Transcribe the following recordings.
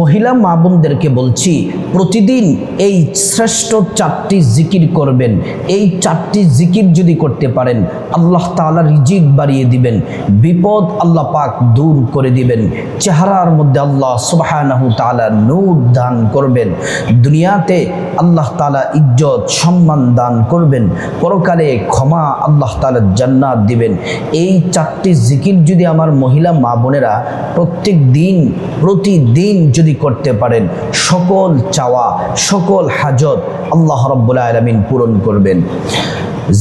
মহিলা মা বোনদেরকে বলছি, প্রতিদিন এই শ্রেষ্ঠ চারটি জিকির করবেন। এই চারটি জিকির যদি করতে পারেন, আল্লাহ তাআলা রিজিক বাড়িয়ে দিবেন, বিপদ আল্লাহ পাক দূর করে দিবেন, চেহারার মধ্যে আল্লাহ সুবহানাহু তাআলা নূর দান করবেন, দুনিয়াতে আল্লাহ তাআলা ইজ্জত, সম্মান দান করবেন, পরকালে ক্ষমা আল্লাহ তাআলা জান্নাত দিবেন। এই চারটি জিকির যদি আমার মহিলা মা বোনেরা প্রত্যেক দিন প্রতিদিন যদি করতে পারেন সকল চাওয়া সকল হাজত আল্লাহ রব্বুল আলমিন পূরণ করবেন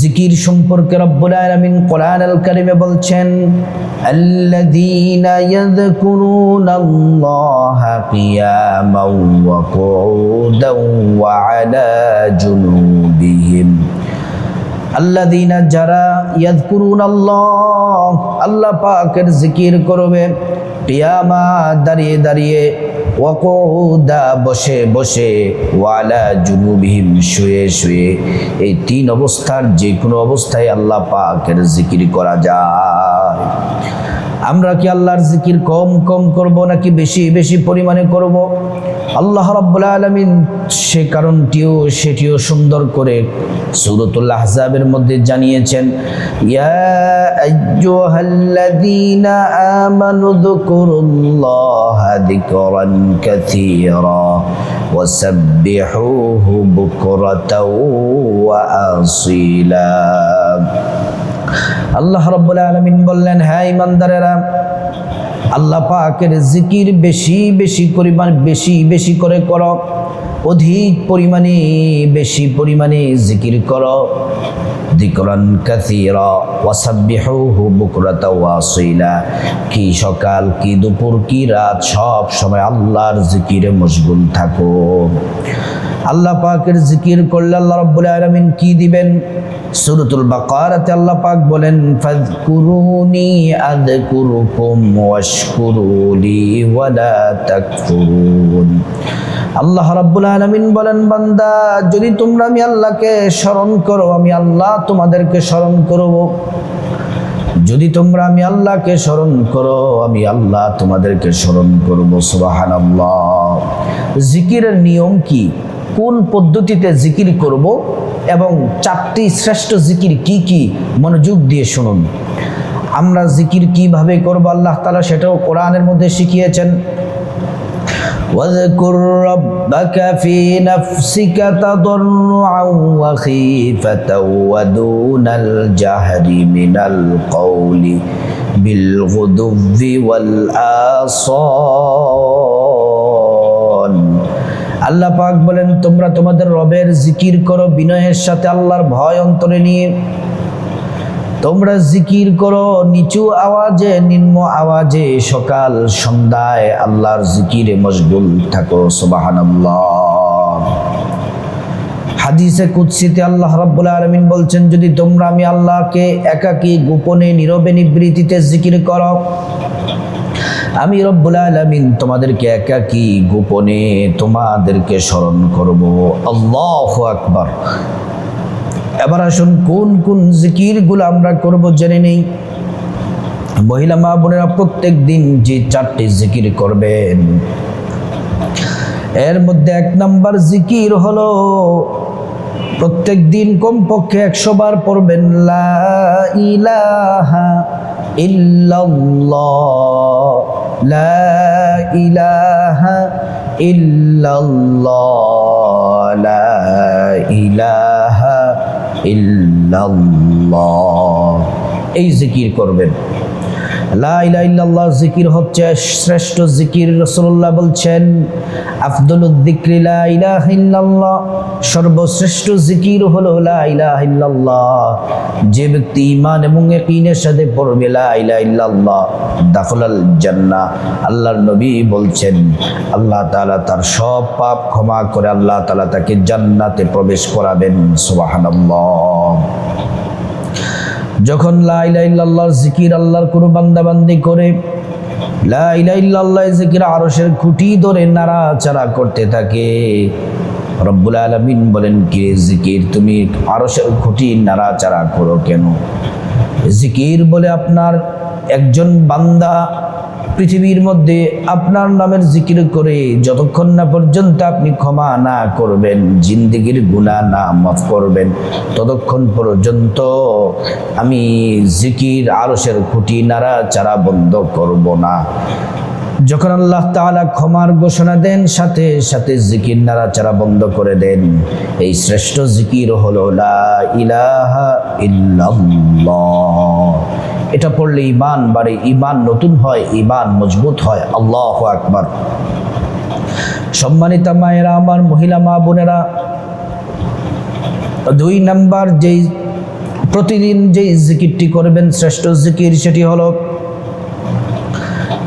জিকির সম্পর্কে রব্বুল আলামিন কোরআন আল কারিমে বলছেন الذين يذكرون الله قياما وقعودا وعلى جنوبهم আল্লাহ দিনা যারা ইয়াদ করুন আল্লাহ আল্লাহ পাকের জিকির করবে পিয়ামা দাঁড়িয়ে দাঁড়িয়ে ওয়াকুদা বসে বসে ওয়ালা জুনুবিহীন শুয়ে শুয়ে এই তিন অবস্থার যে কোনো অবস্থায় আল্লাহ পাকের জিকির করা যায়। আমরা কি আল্লাহর জিকির কম কম করব নাকি বেশি বেশি পরিমাণে করব? আল্লাহ রাব্বুল আলামিন সে কারণটিও সেটিও সুন্দর করে সূরাতুল আহজাবের মধ্যে জানিয়েছেন, ইয়া আইয়ুহাল্লাযীনা আমানু আল্লাহ রব্বুল আলমিন বললেন হ্যাঁ ইমানদারেরা আল্লাহ পাকের জিকির বেশি বেশি পরিমাণ, বেশি বেশি করে করো। অধিক পরিমাণে বেশি পরিমাণে জিকির করো। দিকরান কাসীরা, ওয়াসাব্বিহুহু বুকরাতা ওয়াসীলা। কি সকাল, কি দুপুর, কি রাত, সব সময় আল্লাহর জিকিরে মশগুল থাকো। আল্লাহ পাকের জিকির করলে আল্লাহ রাব্বুল আলামিন কি দিবেন? সূরাতুল বাকারাতে আল্লাহ পাক বলেন, ফাযকুরুনি আযকুরুকুম ওয়াশকুরুলি ওয়ালা তাকফুরুন। আল্লাহ রাব্বুল আলামিন বলেন, বান্দা, যদি তোমরা আমি আল্লাহকে স্মরণ করো, আমি আল্লাহ তোমাদেরকে স্মরণ করব। যদি তোমরা আমি আল্লাহকে স্মরণ করো, আমি আল্লাহ তোমাদেরকে স্মরণ করব, সুবহানাল্লাহ। জিকিরের নিয়ম কি? কোন পদ্ধতিতে জিকির করব? এবং চারটি শ্রেষ্ঠ জিকির কি কি? মনোযোগ দিয়ে শুনুন। আমরা জিকির কীভাবে করব? আল্লাহ তাআলা সেটাও কোরআনের মধ্যে শিখিয়েছেন। واذكر ربك في نفسك تضرعا وخيفة ودون الجهر من القول بالغدو والآصال আল্লাহ পাক বলেন তোমরা তোমাদের রবের জিকির করো বিনয়ের সাথে আল্লাহর ভয় অন্তরে নিয়ে তোমরা জিকির করো, নিচু আওয়াজে, নিম্ন আওয়াজে, সকাল সন্ধ্যায় আল্লাহর জিকিরে মশগুল থাকো, সুবহানাল্লাহ। হাদিসে কুৎসিতে আল্লাহ রাব্বুল আলামিন বলছেন, যদি তোমরা আমি আল্লাহকে একাকী, গোপনে, নীরবে নিবৃত্তিতে জিকির করো, আমি রব্বুল আলামিন তোমাদেরকে একাকী, গোপনে তোমাদেরকে স্মরণ করব। আল্লাহু আকবার। এবার আসুন, কোন কোন জিকিরগুলো আমরা করব জেনে নেই। মহিলা মা বোনেরা প্রত্যেক দিন যে চারটি জিকির করবেন। এর মধ্যে এক নাম্বার জিকির হলো, প্রত্যেক দিন কমপক্ষে একশো বার পড়বেন, লা ইলাহা ইল্লাল্লাহ, লা ইলাহা লা ইলাহা ইল্লাল্লাহ। এই জিকির করবেন। লা ইলাহা ইল্লাল্লাহ জিকির হচ্ছে শ্রেষ্ঠ জিকির রাসূলুল্লাহ বলছেন, আফদলুদ যিকরি লা সর্বশ্রেষ্ঠ জিকির হলো লা ইলাহা ইল্লাল্লাহ। যে ব্যক্তি ইমান এবং ইয়াকিনের সাথে পড়বে লা ইলাহা ইল্লাল্লাহ, দাখলাল জান্নাহ। আল্লাহর নবী বলছেন, আল্লাহ তাআলা তার সব পাপ ক্ষমা করে আল্লাহ তালা তাকে জান্নাতে প্রবেশ করাবেন। সুবহানাল্লাহ। যখন লাইলাইল্লাহর জিকির আল্লাহর কোনো বান্দাবান্দি করে লাইলাইল্লাহ জিকির আরশের খুঁটি ধরে নাড়াচাড়া করতে থাকে, রব্বুল আলমিন বলেন, কি জিকির? তুমি আরশের খুঁটি নাড়াচাড়া করো কেন? জিকির বলে আপনার একজন বান্দা পৃথিবীর মধ্যে আপনার নামের জিকির করে যতক্ষণ না পর্যন্ত আপনি ক্ষমা না করবেন, জিন্দিগির গুণা না মাফ করবেন, ততক্ষণ পর্যন্ত আমি জিকির আরসের খুঁটি নাড়া চারা বন্ধ করব না। যখন আল্লাহ তাআলা ক্ষমার ঘোষণা দেন, সাথে সাথে জিকির নাড়াচাড়া বন্ধ করে দেন। এই শ্রেষ্ঠ জিকির হলো ইলাহা এটা পড়লে ইমান বাড়ে ইমান নতুন হয় ইমান মজবুত হয়। আল্লাহ আকবার। সম্মানিতা মায়েরা, আমার মহিলা মা বোনেরা, দুই নাম্বার যেই, প্রতিদিন যেই জিকিরটি করবেন, শ্রেষ্ঠ জিকির সেটি হলো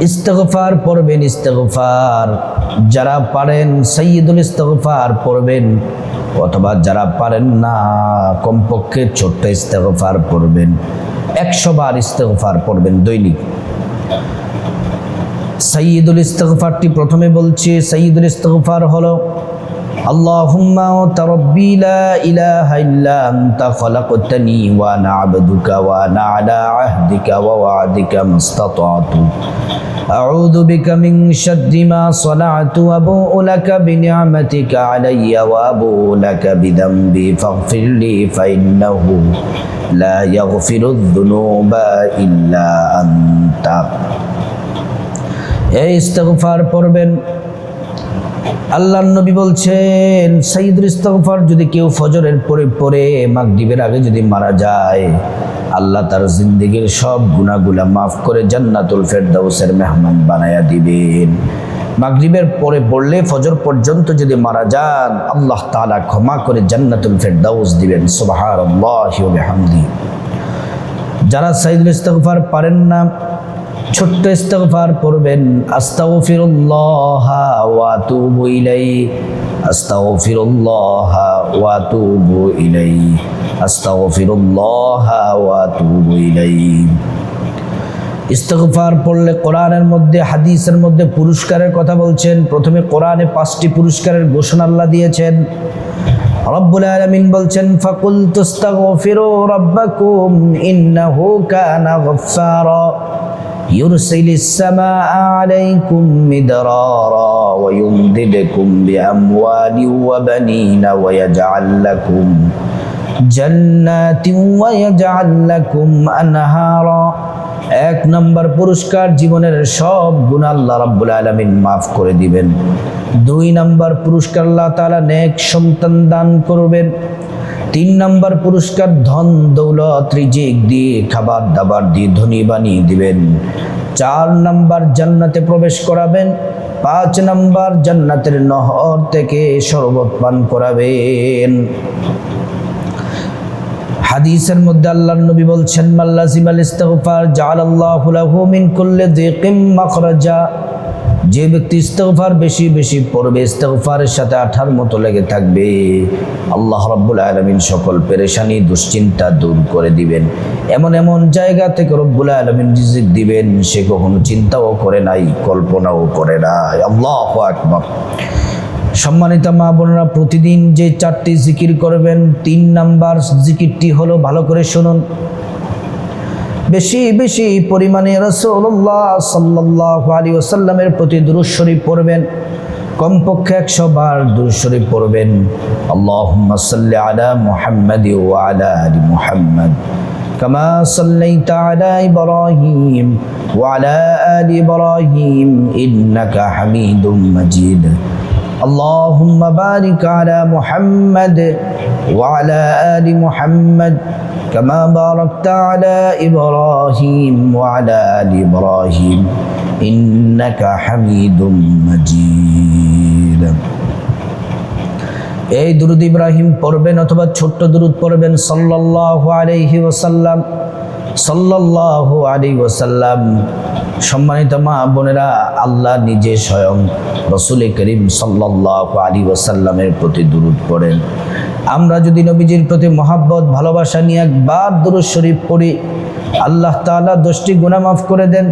ইস্তগফার পড়বেন ইস্তগফার। যারা পারেন সৈয়দুল ইস্তগফার পড়বেন, অথবা যারা পারেন না, কমপক্ষে ছোট্ট ইস্তগফার পড়বেন। একশো বার ইস্তগফার পড়বেন দৈনিক। সৈয়দুল ইস্তগফারটি প্রথমে বলছি সৈয়দুল ইস্তগফার হলো اللهم أنت ربي لا إله إلا أنت خلقتني وأنا عبدك وأنا على عهدك ووعدك ما استطعت أعوذ بك من شر ما صنعت وأبوء لك بنعمتك علي وأبوء لك بذنبي فاغفر لي فإنه لا يغفر الذنوب إلا أنت এই ইস্তেগফার পড়বেন আল্লাহ নবী বলছেন সাইদুল ইস্তগফার যদি কেউ ফজরের পরে পরে মাগরিবের আগে যদি মারা যায়, আল্লাহ তার জিন্দিগির সব গুণাগুলা মাফ করে জান্নাতুল ফেরদাউসের মেহমান বানায়া দিবেন। মাগরিবের পরে পড়লে, ফজর পর্যন্ত যদি মারা যান, আল্লাহ তাআলা ক্ষমা করে জান্নাতুল ফেরদাউস দিবেন। সুবহানাল্লাহি ওয়া বিহামদি। যারা সাইদুল ইস্তগফার পারেন না ছোট্ট ইস্তগফার পড়বেন, আস্তাগফিরুল্লাহ ওয়া আতুবু ইলাইহি, আস্তাগফিরুল্লাহ ওয়া আতুবু ইলাইহি, আস্তাগফিরুল্লাহ ওয়া আতুবু ইলাইহি। ইস্তগফার পড়লে কোরআনের মধ্যে, হাদিসের মধ্যে পুরস্কারের কথা বলছেন। প্রথমে কোরআনে পাঁচটি পুরস্কারের ঘোষণা আল্লাহ দিয়েছেন। রব্বুল আলামিন বলছেন, ফাকুল তুস্তাগফিরু রাব্বাকুম ইন্নাহু কানা গফফারা। يرسل السماء عليكم مدرارا ويمددكم بأموال وبنين ويجعل لكم جنات ويجعل لكم أنهارا এক নম্বর পুরস্কার জীবনের সব গুণ আল্লাহ রাব্বুল আলামিন মাফ করে দিবেন দুই নম্বর পুরস্কার আল্লাহ তাআলা নেক সন্তান দান করবেন তিন নম্বর পুরস্কার, ধন, দৌলত, রিজিক দিয়ে খাবার দাবার দিয়ে ধনী বানিয়ে দিবেন। চার নম্বর জান্নাতে প্রবেশ করাবেন, পাঁচ নম্বর জান্নাতের নহর থেকে শরবত পান করাবেন। হাদিসের মধ্যে আল্লাহর নবী বলছেন মাল্লাজিম আল ইস্তিগফার জাআলাল্লাহু লাহু মিন কুল্লি যিকিম মাখরাজা। যে ব্যক্তি ইস্তফার বেশি বেশি পড়বে ইস্তফারের সাথে আঠার মতো লেগে থাকবে। আল্লাহ রাব্বুল আলামিন সকল পেরেশানি, দুশ্চিন্তা দূর করে দিবেন। এমন এমন জায়গা থেকে রব্বুল আলামিন রিজিক দিবেন, সে কখনো চিন্তাও করে নাই, কল্পনাও করে নাই। আল্লাহ আকবার। সম্মানিত মা বোনেরা, প্রতিদিন যে চারটি জিকির করবেন, তিন নাম্বার জিকিরটি হলো, ভালো করে শুনুন। বেশি বেশি পরিমাণে রসুল্লাহ সাল্লাহ আলী ওসাল্লামের প্রতি দুরুজ শরীফ পড়বেন কমপক্ষে একশো বার দুরুজ শরীফ পড়বেন আল্লাহ সাল্লি আলা মুহাম্মদ ও আলা আলী মুহাম্মদ كما صليت على إبراهيم وعلى آل إبراهيم إنك حميد مجيد اللهم بارك على محمد وعلى آل محمد كما باركت على إبراهيم وعلى آل إبراهيم إنك حميد مجيد এই দুরুদ ইব্রাহিম পড়বেন অথবা ছোট্ট দুরুদ পড়বেন সাল্লাল্লাহু আলাইহি ওয়াসাল্লাম সাল্লাল্লাহু আলাইহি ওয়াসাল্লাম সম্মানিত মা বোনেরা আল্লাহ নিজে স্বয়ং রসুল করিম সাল্লাল্লাহু আলাইহি ওয়াসাল্লামের প্রতি দুরুদ পড়েন আমরা যদি নবীজির প্রতি মহাব্বত, ভালোবাসা নিয়ে একবার দুরুদ শরীফ পড়ি, আল্লাহ তাআলা দশটি গুনাহ মাফ করে দেন,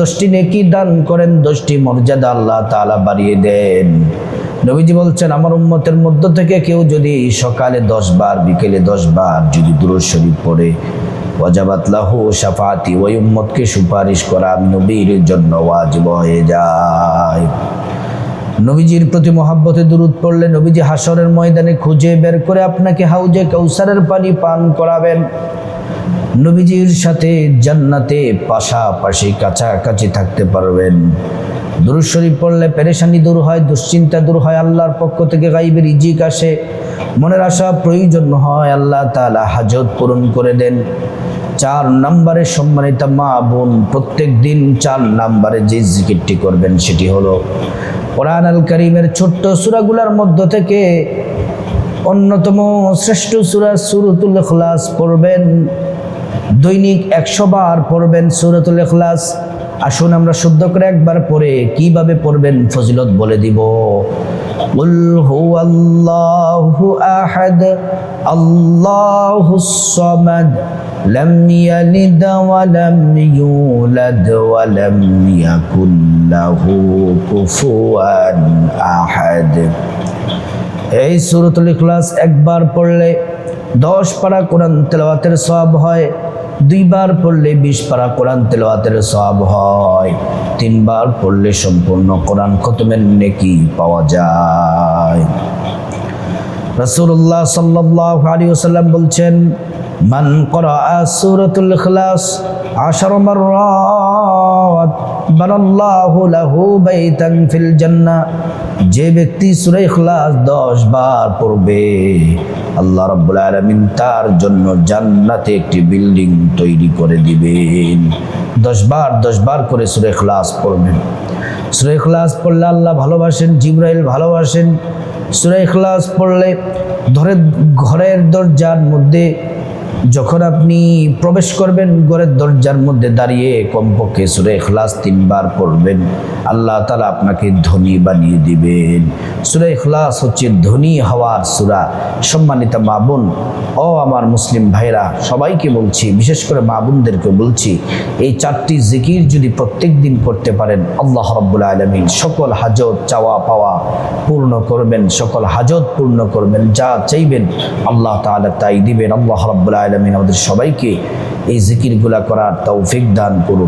দশটি নেকি দান করেন, দশটি মর্যাদা আল্লাহ তাআলা বাড়িয়ে দেন। নবীজি বলছেন, আমার উম্মতের মধ্য থেকে কেউ যদি সকালে দশ বার বিকেলে দশ বার যদি দুরুদ শরীফ পড়ে, ওয়াজাবাত লাহু শাফাতি ওই উম্মতকে সুপারিশ করা আমি নবীর জন্য ওয়াজিব হয়ে যায়। নবীজির প্রতি মহাব্বতে দূরত পড়লে নবীজি হাসরের ময়দানে খুঁজে বের করে আপনাকে হাউজে কৌসারের পানি পান করাবেন। নবীজির সাথে জান্নাতে পাশাপাশি কাছাকাছি থাকতে পারবেন। দুরুদ শরীফ পড়লে পেরেশানি দূর হয়, দুশ্চিন্তা দূর হয়, আল্লাহর পক্ষ থেকে গাইবের ইজিক আসে। মনের আশা প্রয়োজন হয়, আল্লাহ তাআলা হাজত পূরণ করে দেন। চার নম্বরে সম্মানিত মা বোন, প্রত্যেক দিন চার নম্বরে যে জিকিরটি করবেন সেটি হলো কোরআন আল করিমের ছোট্ট সুরাগুলার মধ্য থেকে অন্যতম শ্রেষ্ঠ সুরা সুরতুল খলাস পড়বেন, দৈনিক একশো বার পড়বেন সুরতুল ইখলাস। আসুন আমরা শুদ্ধ করে একবার পড়ে কিভাবে পড়বেন ফজিলত বলে দিব قل هو الله أحد الله الصمد لم يلد ولم يولد ولم يكن له كفوا أحد এই সুরতুল ইখলাস একবার পড়লে দশ পারা কোরআন তেলাওয়াতের সব হয় দুইবার পড়লে বিশ পারা কোরআন তেলাওয়াতের সব হয়। তিনবার পড়লে সম্পূর্ণ কোরআন খতমের নেকি পাওয়া যায়। রসুল্লাহ সাল্লাহ আলী ওসাল্লাম বলছেন মান করা সূরাতুল ইখলাস আশার মাররাত বানাল্লাহু লাহু বাইতান ফিল জান্নাহ যে ব্যক্তি সূরা ইখলাস 10 বার পড়বে, আল্লাহ রাব্বুল আলামিন তার জন্য জান্নাতে একটি বিল্ডিং তৈরি করে দিবেন। 10 বার 10 বার করে সূরা ইখলাস পড়বেন। সূরা ইখলাস পড়লে আল্লাহ ভালোবাসেন, জিব্রাইল ভালোবাসেন। সূরা ইখলাস পড়লে ধরে ঘরের দরজার মধ্যে যখন আপনি প্রবেশ করবেন ঘরের দরজার মধ্যে দাঁড়িয়ে কমপক্ষে সুরে ইখলাস তিনবার পড়বেন, আল্লাহ তালা আপনাকে ধনী বানিয়ে দিবেন। সুরে ইখলাস হচ্ছে ধনী হওয়ার সুরা। সম্মানিত মাবুন ও আমার মুসলিম ভাইরা সবাইকে বলছি, বিশেষ করে মাবুনদেরকে বলছি, এই চারটি জিকির যদি প্রত্যেক দিন করতে পারেন, আল্লাহ রব্বুল আলমিন সকল হাজত, চাওয়া পাওয়া পূর্ণ করবেন, সকল হাজত পূর্ণ করবেন, যা চাইবেন আল্লাহ তাআলা তাই দিবেন, আল্লাহ রব্বুল আলমিন আমাদের সবাইকে এই জিকিরগুলা করার তৌফিক দান করুন।